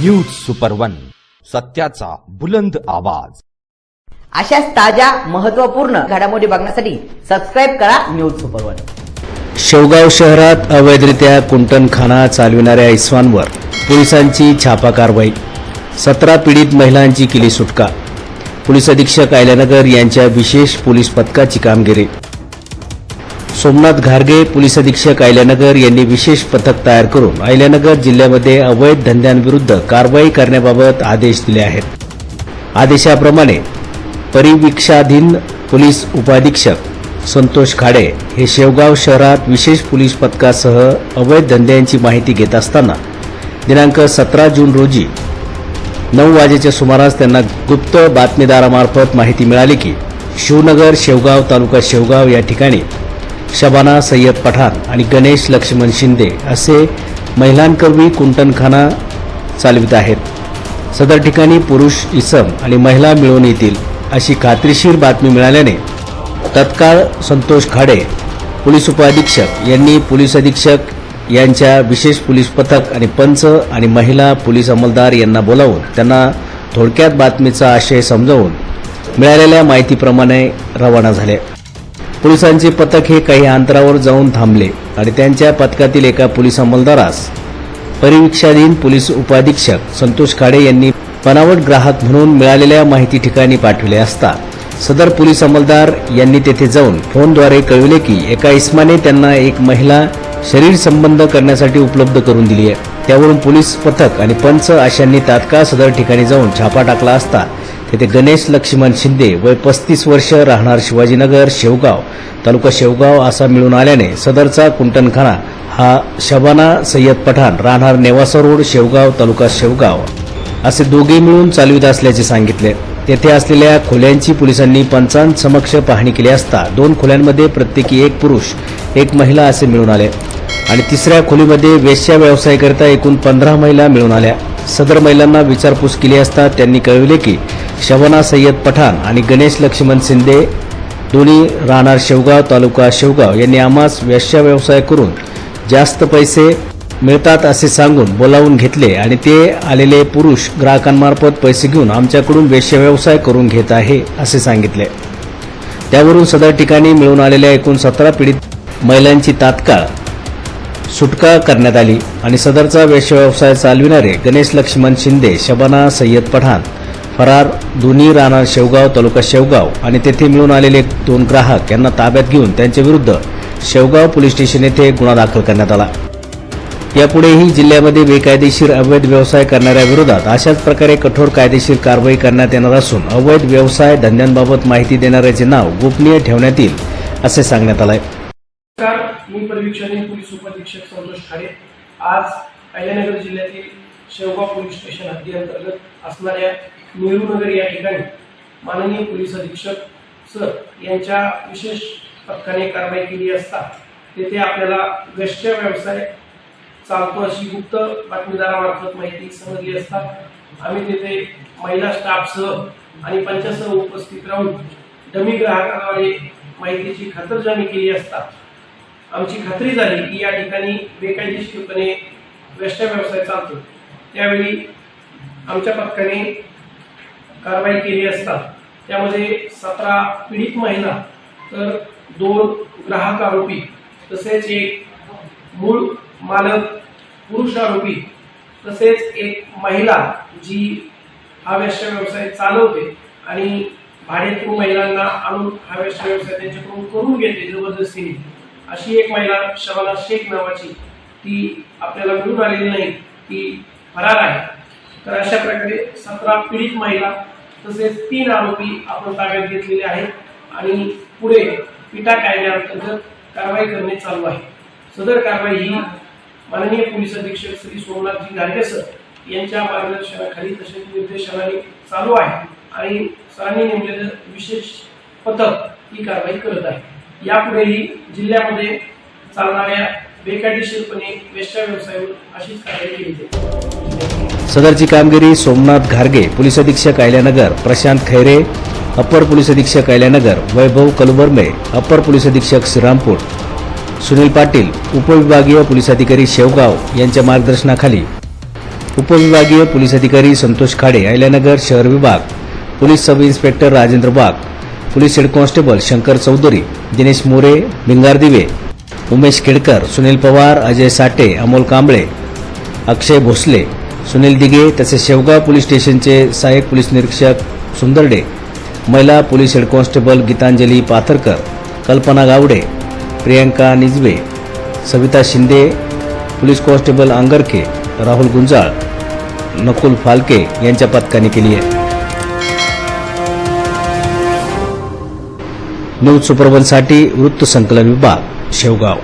News super one सत्याचा बुलंद आवाज. अशाच ताज्या महत्त्वपूर्ण घडामोडी बघण्यासाठी सबस्क्राईब करा न्यूज सुपर वन शेवगाव शहरात अवैधरित्या कुंटणखाना चालविणाऱ्या इस्वांवर पोलिसांची छापा कारवाई. सतरा पीडित महिलांची केली सुटका. पोलीस अधीक्षक आयल्यानगर यांच्या विशेष पोलीस पथकाची कामगिरी. सोमनाथ घारगे पोलीस अधीक्षक आयल्यानगर यांनी विशेष पथक तयार करून आयल्यानगर जिल्ह्यामध्ये अवैध धंद्यांविरुद्ध कारवाई करण्याबाबत आदेश दिले आहेत. आदेशाप्रमाणे परिवीक्षाधीन पोलीस उपाधीक्षक संतोष खाडे हे शेवगाव शहरात विशेष पोलीस पथकासह अवैध धंद्यांची माहिती घेत असताना दिनांक सतरा जून रोजी नऊ वाजेच्या सुमारास त्यांना गुप्त बातमीदारामार्फत माहिती मिळाली की शिवनगर शेवगाव तालुका शेवगाव या ठिकाणी शबाना सय्यद पठाण आणि गणेश लक्ष्मण शिंदे असे महिलांकरवी कुंटणखाना चालवित आहेत. सदर ठिकाणी पुरुष इसम आणि महिला मिळून येतील अशी खात्रीशीर बातमी मिळाल्याने तत्काळ संतोष खाडे पोलीस उपअधीक्षक यांनी पोलीस अधीक्षक यांच्या विशेष पोलीस पथक आणि पंच आणि महिला पोलीस अंमलदार यांना बोलावून त्यांना थोडक्यात बातमीचा आशय समजावून मिळालेल्या माहितीप्रमाणे रवाना झाले. पोलिसांचे पथक हे काही अंतरावर जाऊन थांबले आणि त्यांच्या पथकातील एका पोलीस अंमलदारास परिवीक्षाधीन पोलीस उपाधीक्षक संतोष खाडे यांनी बनावट ग्राहक म्हणून मिळालेल्या माहिती ठिकाणी पाठविले असता सदर पोलीस अंमलदार यांनी तेथे जाऊन फोनद्वारे कळविले की एका इस्माने त्यांना एक महिला शरीर संबंध करण्यासाठी उपलब्ध करून दिली आहे. त्यावरून पोलीस पथक आणि पंच अशांनी तात्काळ सदर ठिकाणी जाऊन छापा टाकला असता तेथे गणेश लक्ष्मण शिंदे वय पस्तीस वर्ष राहणार शिवाजीनगर शेवगाव. तालुका शेवगाव असा मिळून आल्याने सदरचा कुंटणखाना हा शबाना सय्यद पठाण राहणार नेवासा रोड शेवगाव तालुका शेवगाव. असे दोघे मिळून चालवित असल्याचे सांगितले. तेथे असलेल्या खोल्यांची पोलिसांनी पंचांसमक्ष पाहणी केली असता दोन खोल्यांमध्ये प्रत्येकी एक पुरुष एक महिला असे मिळून आले. आणि तिसऱ्या खोलीमध्ये वेश्या व्यवसायाकरिता एकूण पंधरा महिला मिळून आल्या. सदर महिलांना विचारपूस केली असता त्यांनी कळविले की शबाना सय्यद पठाण आणि गणेश लक्ष्मण शिंदे दोन्ही राहणार शेवगाव तालुका शेवगाव. यांनी आम्हास वेश्या व्यवसाय करून जास्त पैसे मिळतात असे सांगून बोलावून घेतले आणि ते आलेले पुरुष ग्राहकांमार्फत पैसे घेऊन आमच्याकडून व्यवसाय करून घेत आहे असे सांगितले. त्यावरून सदर ठिकाणी मिळून आलेल्या एकूण सतरा पीडित महिलांची तात्काळ सुटका करण्यात आली आणि सदरचा वेश्यव्यवसाय चालविणारे गणेश लक्ष्मण शिंदे शबाना सय्यद पठाण फरार दोन्ही राहणार शेवगाव तालुका शेवगाव आणि तेथे मिळून आलेले दोन ग्राहक यांना ताब्यात घेऊन त्यांच्याविरुद्ध शेवगाव पोलीस स्टेशन येथे गुन्हा दाखल करण्यात आला. यापुढेही जिल्ह्यामध्ये बेकायदेशीर अवैध व्यवसाय करणाऱ्या विरोधात अशाच प्रकारे कठोर कायदेशीर कारवाई करण्यात येणार असून अवैध व्यवसाय धंद्यांबाबत माहिती देणाऱ्याचे नाव गोपनीय ठेवण्यात येईल असे सांगण्यात आलं आहे मी पोलीस संतोष खाडे. आज अहिल्यानगर जिल्ह्यातील शेवगाव पोलीस स्टेशन हद्दीअंतर्गत असणाऱ्या नेहरूनगर या ठिकाणी माननीय पोलीस अधीक्षक सर यांच्या विशेष पथकाने कारवाई केली असता तेथे आपल्याला वेश्या व्यवसाय चालतो अशी गुप्त बातमीदारामार्फत माहिती समजली असता आम्ही तेथे महिला स्टाफसह आणि पंचासह उपस्थित राहून डमी ग्राहकाद्वारे माहितीची खातरजमी केली असता आमची खात्री झाली की या ठिकाणी बेकायदेशीरपणे वेश्या व्यवसाय चालतो. त्यावेळी आमच्या पथकाने कारवाई केली असता त्यामध्ये सतरा पीडित महिला तर दोन ग्राहक आरोपी तसेच एक मूळ मालक पुरुष आरोपी तसेच एक महिला जी हा व्यवसाय चालवते आणि भाडेकरू महिलांना आणून हा व्यवसाय त्यांच्याकडून करून घेते जबरदस्तीने. अशी एक महिला शबाना शेख नावाची ती आपल्याला मिळून आलेली नाही ती फरार आहे. तर अशा प्रकारे सतरा पीडित महिला तसेच तीन आरोपी आपण ताब्यात घेतलेले आहेत आणि पुढे पिटा कायद्याअंतर्गत कारवाई करणे चालू आहे. सदर कारवाई ही माननीय पोलीस अधीक्षक श्री सोमनाथजी गाडगे सर यांच्या मार्गदर्शनाखाली तसेच निर्देशनाने चालू आहे आणि सरांनी नेमलेलं विशेष पथक ही कारवाई करत आहे. यापुढेही जिल्ह्यामध्ये चालणाऱ्या बेकायदेशीरपणे वेश्या व्यवसायावर अशीच कारवाई केली जाईल. सदरची कामगिरी सोमनाथ घारगे पोलीस अधीक्षक आयल्यानगर प्रशांत खैरे अप्पर पोलीस अधीक्षक आयल्यानगर वैभव कलबर्मे अप्पर पोलीस अधीक्षक श्रीरामपूर. सुनील पाटील उपविभागीय पोलीस अधिकारी शेवगाव यांच्या मार्गदर्शनाखाली. उपविभागीय पोलीस अधिकारी संतोष खाडे अहिल्यानगर शहर विभाग. Police sub inspector Rajendra Bag. Police head constable Shankar Chaudhari Dinesh More Bhingar Dive. Umesh Khedkar Sunil Pawar Ajay साठे अमोल कांबळे अक्षय भोसले सुनील दिगे तसेच शेवगाव पोलीस स्टेशनचे सहाय्यक पोलीस निरीक्षक सुंदरडे महिला police head constable Gitanjali Patharkar Kalpana Gawade Priyanka Nijve Savita Shinde police constable Angarkhe Rahul Gunjal Nakul Phalke यांच्या पथकाने केली आहे. News सुपरवनसाठी वृत्त संकलन विभाग शेवगाव.